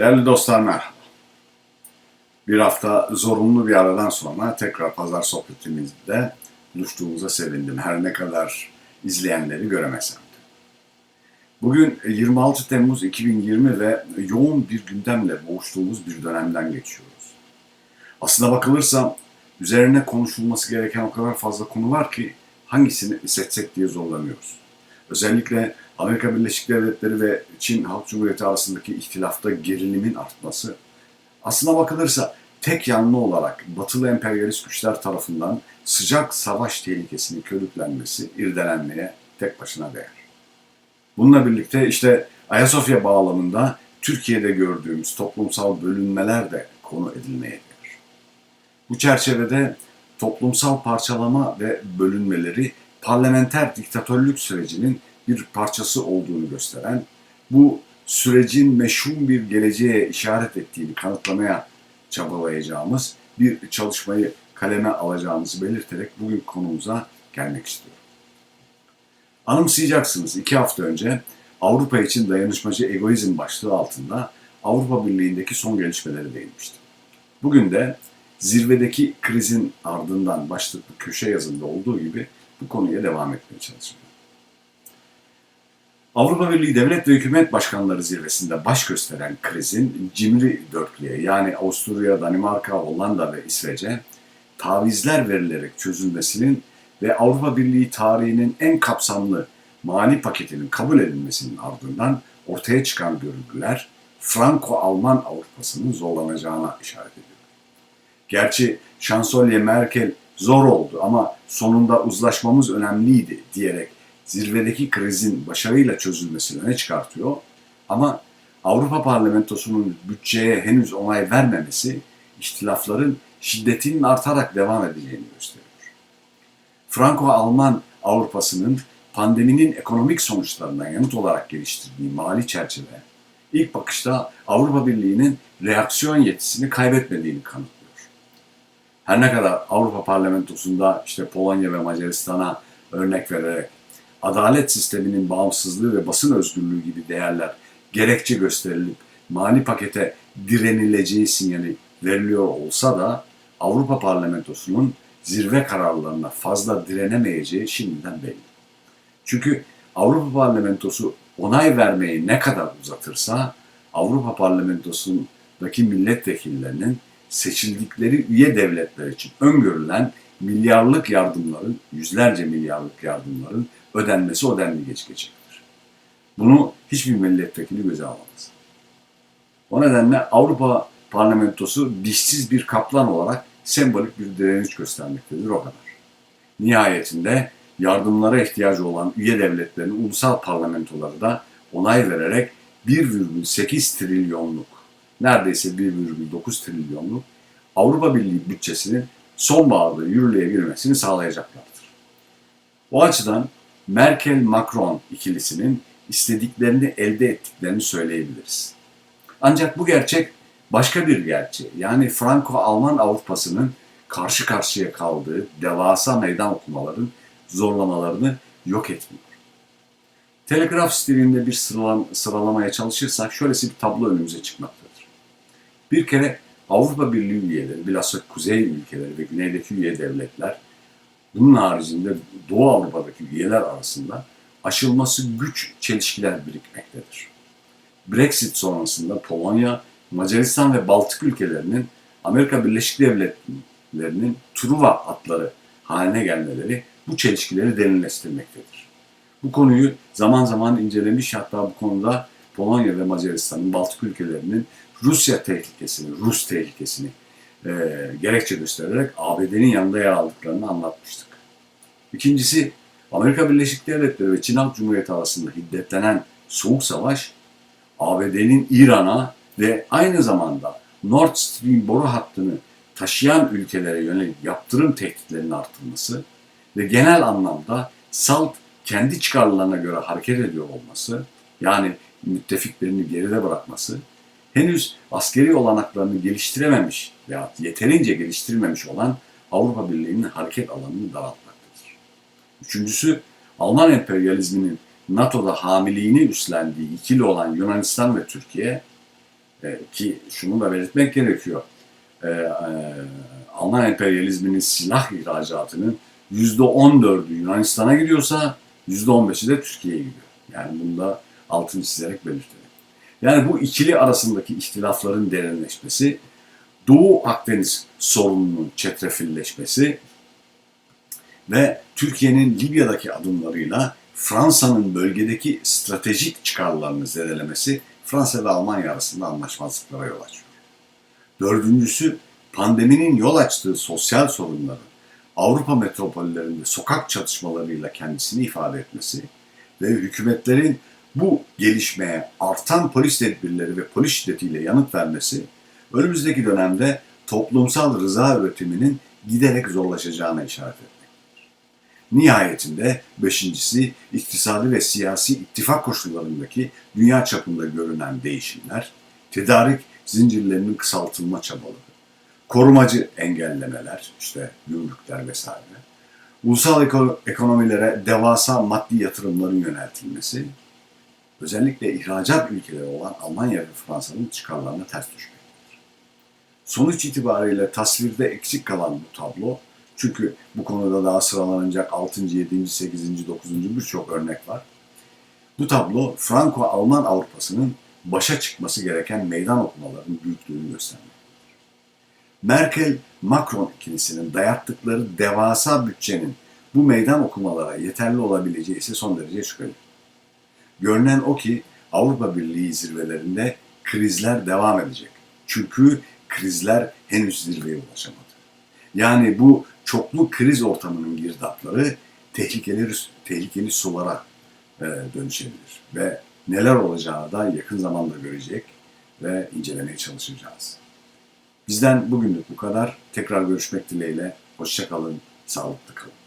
Değerli dostlar merhaba. Bir hafta zorunlu bir aradan sonra tekrar pazar sohbetimizde buluştuğumuza sevindim. Her ne kadar izleyenleri göremesem de. Bugün 26 Temmuz 2020 ve yoğun bir gündemle boğuştuğumuz bir dönemden geçiyoruz. Aslına bakılırsa üzerine konuşulması gereken o kadar fazla konu var ki hangisini seçsek diye zorlanıyoruz. Özellikle Amerika Birleşik Devletleri ve Çin Halk Cumhuriyeti arasındaki ihtilafta gerilimin artması, aslına bakılırsa tek yanlı olarak batılı emperyalist güçler tarafından sıcak savaş tehlikesinin körüklenmesi, irdelenmeye tek başına değer. Bununla birlikte işte Ayasofya bağlamında Türkiye'de gördüğümüz toplumsal bölünmeler de konu edilmeye gelir. Bu çerçevede toplumsal parçalama ve bölünmeleri parlamenter diktatörlük sürecinin bir parçası olduğunu gösteren, bu sürecin meşhum bir geleceğe işaret ettiğini kanıtlamaya çabalayacağımız bir çalışmayı kaleme alacağımızı belirterek bugün konumuza gelmek istiyorum. Anımsayacaksınız iki hafta önce Avrupa için dayanışmacı egoizm başlığı altında Avrupa Birliği'ndeki son gelişmeleri değinmiştim. Bugün de zirvedeki krizin ardından başlıklı köşe yazımda olduğu gibi bu konuya devam etmeye çalışacağım. Avrupa Birliği Devlet ve Hükümet Başkanları zirvesinde baş gösteren krizin cimri dörtlüğe yani Avusturya, Danimarka, Hollanda ve İsveç'e tavizler verilerek çözülmesinin ve Avrupa Birliği tarihinin en kapsamlı mali paketinin kabul edilmesinin ardından ortaya çıkan görüntüler Franco-Alman Avrupa'sının zorlanacağına işaret ediyor. Gerçi Şansölye Merkel zor oldu ama sonunda uzlaşmamız önemliydi diyerek zirvedeki krizin başarıyla çözülmesini öne çıkartıyor. Ama Avrupa Parlamentosu'nun bütçeye henüz onay vermemesi ihtilafların şiddetinin artarak devam edeceğini gösteriyor. Franco-Alman Avrupa'sının pandeminin ekonomik sonuçlarına yanıt olarak geliştirdiği mali çerçeve ilk bakışta Avrupa Birliği'nin reaksiyon yetisini kaybetmediğini kanıtlıyor. Her ne kadar Avrupa Parlamentosu'nda işte Polonya ve Macaristan'a örnek vererek adalet sisteminin bağımsızlığı ve basın özgürlüğü gibi değerler gerekçe gösterilip mali pakete direnileceği sinyali veriliyor olsa da Avrupa Parlamentosu'nun zirve kararlarına fazla direnemeyeceği şimdiden belli. Çünkü Avrupa Parlamentosu onay vermeyi ne kadar uzatırsa Avrupa Parlamentosu'ndaki milletvekillerinin seçildikleri üye devletler için öngörülen milyarlık yardımların, yüzlerce milyarlık yardımların ödenmesi o denli geç geçecektir. Bunu hiçbir milletvekili göze alamaz. O nedenle Avrupa Parlamentosu dişsiz bir kaplan olarak sembolik bir direniş göstermektedir o kadar. Nihayetinde yardımlara ihtiyacı olan üye devletlerin ulusal parlamentoları da onay vererek 1,8 trilyonluk, neredeyse 1,9 trilyonluk Avrupa Birliği bütçesinin sonbaharda yürürlüğe girmesini sağlayacaklardır. O açıdan Merkel-Macron ikilisinin istediklerini elde ettiklerini söyleyebiliriz. Ancak bu gerçek başka bir gerçek. Yani Franco-Alman Avrupa'sının karşı karşıya kaldığı devasa meydan okumaların zorlamalarını yok etmiyor. Telegraf stilinde bir sıralam sıralamaya çalışırsak şöylesi bir tablo önümüze çıkmaktadır. Bir kere Avrupa Birliği üyeleri, bilhassa kuzey ülkeleri ve güneydeki üye devletler bunun haricinde Doğu Avrupa'daki üyeler arasında aşılması güç çelişkiler birikmektedir. Brexit sonrasında Polonya, Macaristan ve Baltık ülkelerinin Amerika Birleşik Devletleri'nin Truva atları haline gelmeleri bu çelişkileri derinleştirmektedir. Bu konuyu zaman zaman incelemiş hatta bu konuda Polonya ve Macaristan'ın Baltık ülkelerinin Rusya tehlikesini, Rus tehlikesini e, gerekçe göstererek ABD'nin yanında yer aldıklarını anlatmıştık. İkincisi Amerika Birleşik Devletleri ve Çin Halk Cumhuriyeti arasında hiddetlenen soğuk savaş ABD'nin İran'a ve aynı zamanda Nord Stream boru hattını taşıyan ülkelere yönelik yaptırım tehditlerinin artırılması ve genel anlamda SALT kendi çıkarlarına göre hareket ediyor olması, yani müttefiklerini geride bırakması, henüz askeri olanaklarını geliştirememiş veya yeterince geliştirmemiş olan Avrupa Birliği'nin hareket alanını daraltmaktadır. Üçüncüsü, Alman emperyalizminin NATO'da hamiliğini üstlendiği ikili olan Yunanistan ve Türkiye, E, ki şunu da belirtmek gerekiyor. E, e, Alman emperyalizminin silah ihracatının %14'ü Yunanistan'a gidiyorsa %15'i de Türkiye'ye gidiyor. Yani bunu da altını çizerek belirtelim. Yani bu ikili arasındaki ihtilafların derinleşmesi, Doğu Akdeniz sorununun çetrefilleşmesi ve Türkiye'nin Libya'daki adımlarıyla Fransa'nın bölgedeki stratejik çıkarlarını zedelemesi Fransa ve Almanya arasında anlaşmazlıklara yol açıyor. Dördüncüsü pandeminin yol açtığı sosyal sorunların Avrupa metropollerinde sokak çatışmalarıyla kendisini ifade etmesi ve hükümetlerin bu gelişmeye artan polis tedbirleri ve polis şiddetiyle yanıt vermesi önümüzdeki dönemde toplumsal rıza üretiminin giderek zorlaşacağına işaret etmektedir. Nihayetinde beşincisi iktisadi ve siyasi ittifak koşullarındaki dünya çapında görünen değişimler, tedarik zincirlerinin kısaltılma çabaları, korumacı engellemeler, işte gümrükler vesaire, ulusal eko- ekonomilere devasa maddi yatırımların yöneltilmesi, özellikle ihracat ülkeleri olan Almanya ve Fransa'nın çıkarlarına ters düşmektedir. Sonuç itibariyle tasvirde eksik kalan bu tablo, çünkü bu konuda daha sıralanacak 6. 7. 8. 9. birçok örnek var. Bu tablo Franco-Alman Avrupa'sının başa çıkması gereken meydan okumaların büyüklüğünü göstermektedir. Merkel-Macron ikilisinin dayattıkları devasa bütçenin bu meydan okumalara yeterli olabileceği ise son derece şüpheli. Görünen o ki Avrupa Birliği zirvelerinde krizler devam edecek. Çünkü krizler henüz zirveye ulaşamadı. Yani bu çoklu kriz ortamının girdapları tehlikeli, tehlikeli sulara e, dönüşebilir. Ve neler olacağı da yakın zamanda görecek ve incelemeye çalışacağız. Bizden bugünlük bu kadar. Tekrar görüşmek dileğiyle. Hoşçakalın, sağlıklı kalın.